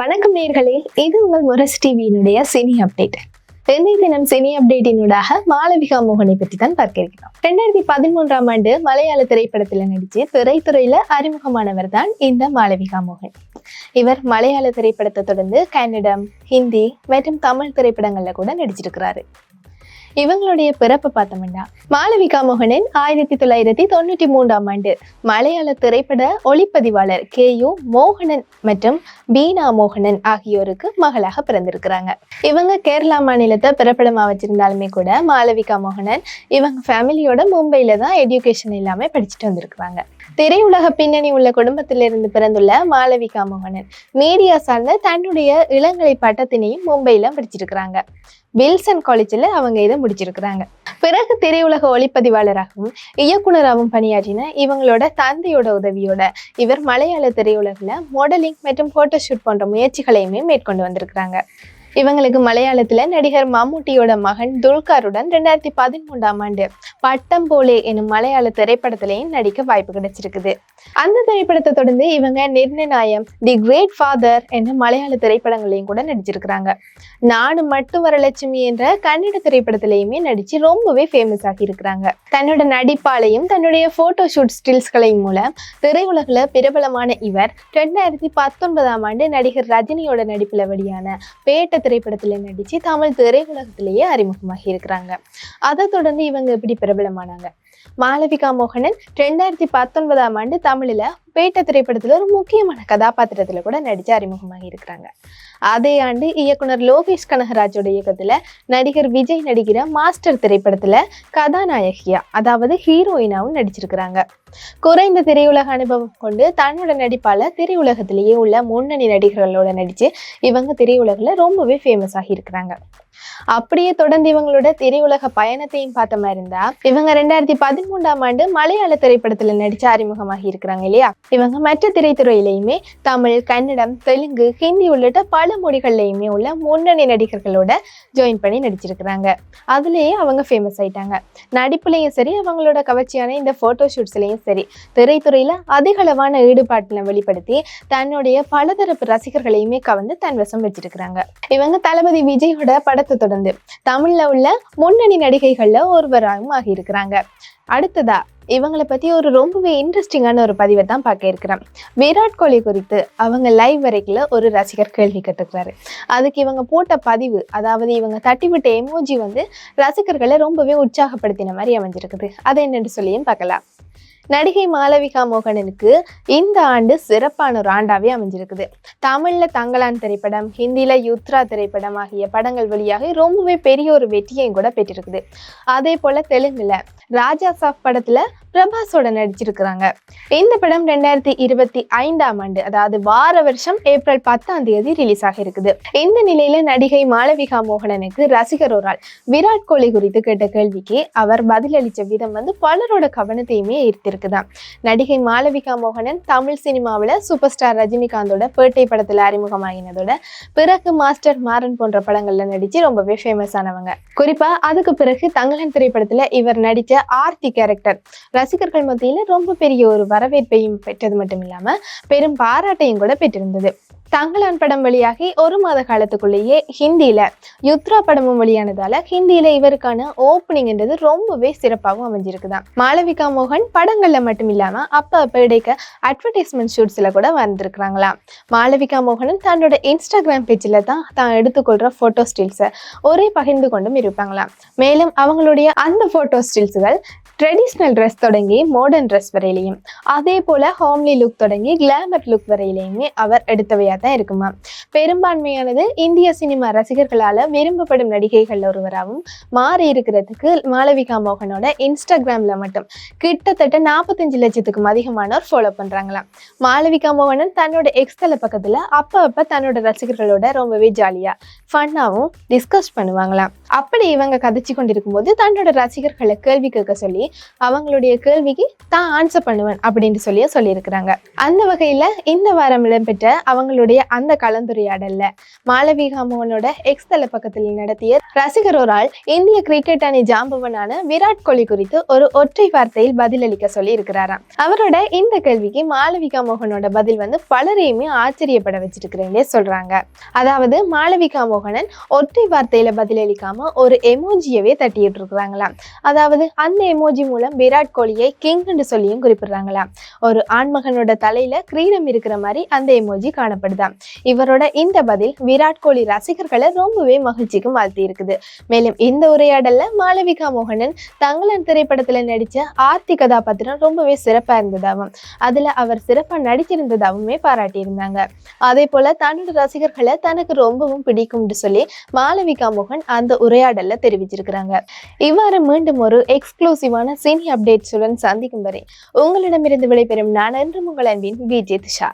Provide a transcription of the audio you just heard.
வணக்கம் நேர்களே இது உங்கள் முரசு டிவியினுடைய சினி அப்டேட். இன்றைய தினம் சினி அப்டேட்டினூடாக மாளவிகா மோகனை பற்றி தான் பார்க்க இருக்கிறோம். ரெண்டாயிரத்தி பதிமூன்றாம் ஆண்டு மலையாள திரைப்படத்துல நடித்து திரைத்துறையில அறிமுகமானவர் தான் இந்த மாளவிகா மோகன். இவர் மலையாள திரைப்படத்தை தொடர்ந்து கன்னடம் ஹிந்தி மற்றும் தமிழ் திரைப்படங்கள்ல கூட நடிச்சிருக்கிறாரு. இவங்களுடைய பிறப்பு பார்த்தோம்னா மாளவிகா மோகனன் ஆயிரத்தி தொள்ளாயிரத்தி தொண்ணூற்றி மூன்றாம் ஆண்டு மலையாள திரைப்பட ஒளிப்பதிவாளர் கே யு மோகனன் மற்றும் பீனா மோகனன் ஆகியோருக்கு மகளாக பிறந்திருக்கிறாங்க. இவங்க கேரளா மாநிலத்தை பிறப்பிடமா வச்சிருந்தாலுமே கூட மாளவிகா மோகனன் இவங்க ஃபேமிலியோட மும்பையில தான் எஜுகேஷன் எல்லாமே படிச்சுட்டு வந்திருக்கிறாங்க. திரையுலக பின்னணி உள்ள குடும்பத்திலிருந்து பிறந்துள்ள மாளவிகா மோகனன் மீடியா சார்ந்த தன்னுடைய இளங்கலை பட்டத்தினையும் மும்பையில படிச்சிருக்கிறாங்க வில்சன் காலேஜில் அவங்க இதை முடிச்சிருக்கிறாங்க. பிறகு திரையுலக ஒளிப்பதிவாளராகவும் இயக்குனராகவும் பணியாற்றின இவங்களோட தந்தையோட உதவியோட இவர் மலையாள திரையுலகில் மாடலிங் மற்றும் ஃபோட்டோஷூட் போன்ற முயற்சிகளையுமே மேற்கொண்டு வந்திருக்கிறாங்க. இவங்களுக்கு மலையாளத்துல நடிகர் மம்முட்டியோட மகன் துல்காருடன் ரெண்டாயிரத்தி பதிமூன்றாம் ஆண்டு பட்டம் போலே எனும் மலையாள திரைப்படத்திலையும் நடிக்க வாய்ப்பு கிடைச்சிருக்குது. அந்த திரைப்படத்தை தொடர்ந்து இவங்க நிர்ணயம் தி கிரேட் ஃபாதர் என்ற மலையாள திரைப்படங்களையும் கூட நடிச்சிருக்கிறாங்க. நானும் மட்டும் வரலட்சுமி என்ற கன்னட திரைப்படத்திலையுமே நடிச்சு ரொம்பவே ஃபேமஸ் ஆகி இருக்கிறாங்க. தன்னோட நடிப்பாலையும் தன்னுடைய போட்டோ ஷூட் ஸ்டில்ஸ்களையும் மூலம் திரையுலகில் பிரபலமான இவர் ரெண்டாயிரத்தி பத்தொன்பதாம் ஆண்டு நடிகர் ரஜினியோட நடிப்பில் வெளியான பேட்ட திரைப்படத்தில் நடிச்சு தமிழ் திரையுலகத்திலேயே அறிமுகமாகி இருக்கிறாங்க. அதை தொடர்ந்து இவங்க எப்படி பிரபலமானாங்க? மாளவிகா மோகனன் ரெண்டாயிரத்தி பத்தொன்பதாம் ஆண்டு தமிழ்ல பேட்ட திரைப்படத்துல ஒரு முக்கியமான கதாபாத்திரத்துல கூட நடிச்சு அறிமுகமாகி இருக்கிறாங்க. அதே ஆண்டு இயக்குனர் லோகேஷ் கனகராஜோட இயக்கத்துல நடிகர் விஜய் நடிக்கிற மாஸ்டர் திரைப்படத்துல கதாநாயகியா அதாவது ஹீரோயினாவும் நடிச்சிருக்கிறாங்க. குறைந்த திரையுலக அனுபவம் கொண்டு தன்னோட நடிப்பால திரையுலகத்திலேயே உள்ள முன்னணி நடிகர்களோட நடிச்சு இவங்க திரையுலகில் ரொம்பவே ஃபேமஸ் ஆகி இருக்கிறாங்க. அப்படியே தொடர்ந்து இவங்களோட திரையுலக பயணத்தையும் பார்த்த மாதிரி இருந்தா இவங்க ரெண்டாயிரத்தி பதிமூன்றாம் ஆண்டு மலையாள திரைப்படத்துல நடிச்சு அறிமுகமாகி இருக்கிறாங்க இல்லையா? இவங்க மற்ற திரைத்துறையிலையுமே தமிழ் கன்னடம் தெலுங்கு ஹிந்தி உள்ளிட்ட பல மொழிகள்லையுமே உள்ள முன்னணி நடிகர்களோட ஜாயின் பண்ணி நடிச்சிருக்கிறாங்க. அதுலேயே அவங்க ஃபேமஸ் ஆயிட்டாங்க. நடிப்புலையும் சரி அவங்களோட கவர்ச்சியான இந்த போட்டோ ஷூட்ஸ்லையும் சரி திரைத்துறையில அதிகளவான ஈடுபாட்டில வெளிப்படுத்தி தன்னுடைய பலதரப்பு ரசிகர்களையுமே கவர்ந்து தன் வசம் வச்சிருக்கிறாங்க. இவங்க தளபதி விஜயோட படத்தை தொடர்ந்து தமிழ்ல உள்ள முன்னணி நடிகைகள்ல ஒருவராகவும் ஆகியிருக்கிறாங்க. அடுத்ததா இவங்களை பத்தி ஒரு ரொம்பவே இன்ட்ரெஸ்டிங்கான ஒரு பதிவை தான் பார்க்க இருக்கிறேன். விராட் கோலி குறித்து அவங்க லைவ் வரைக்கில் ஒரு ரசிகர் கேள்வி கேட்டிருக்கிறாரு. அதுக்கு இவங்க போட்ட பதிவு அதாவது இவங்க தட்டிவிட்ட எமோஜி வந்து ரசிகர்களை ரொம்பவே உற்சாகப்படுத்தின மாதிரி அமைஞ்சிருக்குது. அது என்னென்று சொல்லியும் பார்க்கலாம். நடிகை மாளவிகா மோகனனுக்கு இந்த ஆண்டு சிறப்பான ஒரு ஆண்டாவே அமைஞ்சிருக்குது. தமிழ்ல தங்கலான் திரைப்படம் ஹிந்தியில யுத்ரா திரைப்படம் ஆகிய படங்கள் வழியாக ரொம்பவே பெரிய ஒரு வெற்றியையும் கூட பெற்றிருக்குது. அதே போல தெலுங்குல ராஜா சாப் படத்துல பிரபாஸோட நடிச்சிருக்கிறாங்க. இந்த படம் ரெண்டாயிரத்தி இருபத்தி ஐந்தாம் ஆண்டு அதாவது வார வருஷம் ஏப்ரல் பத்தாம் தேதி ரிலீஸ் ஆக இருக்குது. இந்த நிலையில நடிகை மாளவிகா மோகனனுக்கு ரசிகர் ஒரு ஆள். விராட் கோலி குறித்து கேட்ட கேள்விக்கு அவர் பதிலளிச்ச விதம் வந்து பலரோட கவனத்தையுமே ஈர்த்திருக்குதாம் நடிகை மாளவிகா மோகனன் தமிழ் சினிமாவில் சூப்பர் ஸ்டார் ரஜினிகாந்தோட பேட்டை படத்துல அறிமுகமாகினதோட பிறகு மாஸ்டர் மாறன் போன்ற படங்கள்ல நடிச்சு ரொம்பவே ஃபேமஸ் ஆனவங்க. குறிப்பா அதுக்கு பிறகு தங்கலன் திரைப்படத்துல இவர் நடிச்ச ஆர்த்தி கேரக்டர் ரசிகர்கள் மத்தியில ரொம்ப பெரிய ஒரு வரவேற்பையும் பெற்றது மட்டும் இல்லாம பெரும் பாராட்டையும் கூட பெற்றிருந்தது. தங்கலான் படம் வெளியாகி ஒரு மாத காலத்துக்குள்ளேயே ஹிந்தியில யுத்ரா படமும் வெளியானதால ஹிந்தியில இவருக்கான ஓப்பனிங்ன்றது ரொம்பவே சிறப்பாகவும் அமைஞ்சிருக்குதான் மாளவிகா மோகன் படங்கள்ல மட்டும் இல்லாம அப்ப அப்ப இடைக்க அட்வர்டைஸ்மெண்ட் ஷூட்ஸ்ல கூட வந்திருக்கிறாங்களாம் மாளவிகா மோகனும் தன்னோட இன்ஸ்டாகிராம் பேஜில் தான் தான் எடுத்துக்கொள்ற போட்டோ ஸ்டில்ஸை ஒரே பகிர்ந்து கொண்டும் இருப்பாங்களாம் மேலும் அவங்களுடைய அந்த போட்டோ ஸ்டில்ஸுகள் ட்ரெடிஷ்னல் ட்ரெஸ் தொடங்கி மாடர்ன் ட்ரெஸ் வரையிலையும். அதே போல் ஹோம்லி லுக் தொடங்கி கிளாமர் லுக் வரையிலையுமே அவர் எடுத்தவையாக தான் இருக்குமா பெரும்பான்மையானது இந்திய சினிமா ரசிகர்களால் விரும்பப்படும் நடிகைகள் ஒருவராகவும் மாறி இருக்கிறதுக்கு மாளவிகா மோகனோட இன்ஸ்டாகிராமில் மட்டும் கிட்டத்தட்ட நாற்பத்தஞ்சு லட்சத்துக்கும் அதிகமானோர் ஃபாலோ பண்ணுறாங்களாம் மாளவிகா மோகனன் தன்னோட எக்ஸ்தல பக்கத்தில் அப்போ அப்போ தன்னோட ரசிகர்களோட ரொம்பவே ஜாலியாக ஃபன்னாகவும் டிஸ்கஸ் பண்ணுவாங்களாம். அப்படி இவங்க கதைச்சு கொண்டிருக்கும்போது தன்னோட ரசிகர்களை கேள்வி கேட்க சொல்லி அவங்களுடைய கேள்விக்கு தான் ஆன்சர் பண்ணுவேன் அப்படின்னு சொல்லி சொல்லியிருக்கிறாங்க. அந்த வகையில் இந்த வாரம் இடம்பெற்ற அவங்களுடைய அந்த கலந்துரையாடல்ல மாலவிகா மோகனோட எக்ஸ் தல பக்கத்தில் நடத்திய ரசிகர் ஒரு ஆள் இந்திய கிரிக்கெட் அணி ஜாம்பவனான விராட் கோலி குறித்து ஒரு ஒற்றை வார்த்தையில் பதிலளிக்க சொல்லி இருக்கிறாராம் அவரோட இந்த கேள்விக்கு மாலவிகா மோகனோட பதில் வந்து பலரையுமே ஆச்சரியப்பட வச்சிருக்கிறேன்னே சொல்றாங்க. அதாவது மாலவிகா மோகனன் ஒற்றை வார்த்தையில பதிலளிக்காம ஒரு எமோஜியவே தட்டிட்டு இருக்கிறாங்களாம். அதாவது அந்த எமோஜி மூலம் விராட் கோலியை கிங்னு சொல்லியும் குறிப்பிடுறாங்களாம். ஒரு ஆண்மகனோட தலையில கிரீடம் இருக்கிற மாதிரி அந்த எமோஜி காணப்படுதாம் இவரோட இந்த பதில் விராட் கோலி ரசிகர்களை ரொம்பவே மகிழ்ச்சிக்கு வாழ்த்தி இருக்குது மேலும் இந்த உரையாடல்ல மாளவிகா மோகனன் தங்களன் திரைப்படத்துல நடிச்ச ஆர்த்தி கதாபாத்திரம் ரொம்பவே சிறப்பா இருந்ததாகவும் அதுல அவர் சிறப்பா நடிச்சிருந்ததாகவுமே பாராட்டியிருந்தாங்க. அதே போல தன்னோட ரசிகர்களை தனக்கு ரொம்பவும் பிடிக்கும்னு சொல்லி மாளவிகா மோகன் அந்த உரையாடல்ல தெரிவிச்சிருக்கிறாங்க. இவ்வாறு மீண்டும் ஒரு எக்ஸ்க்ளூசிவான சினி அப்டேட்ஸுடன் சந்திக்கும் வரை உங்களிடமிருந்து விடைபெறும் நான் என்றும் உங்கள் அன்பின் விஜய் திஷா.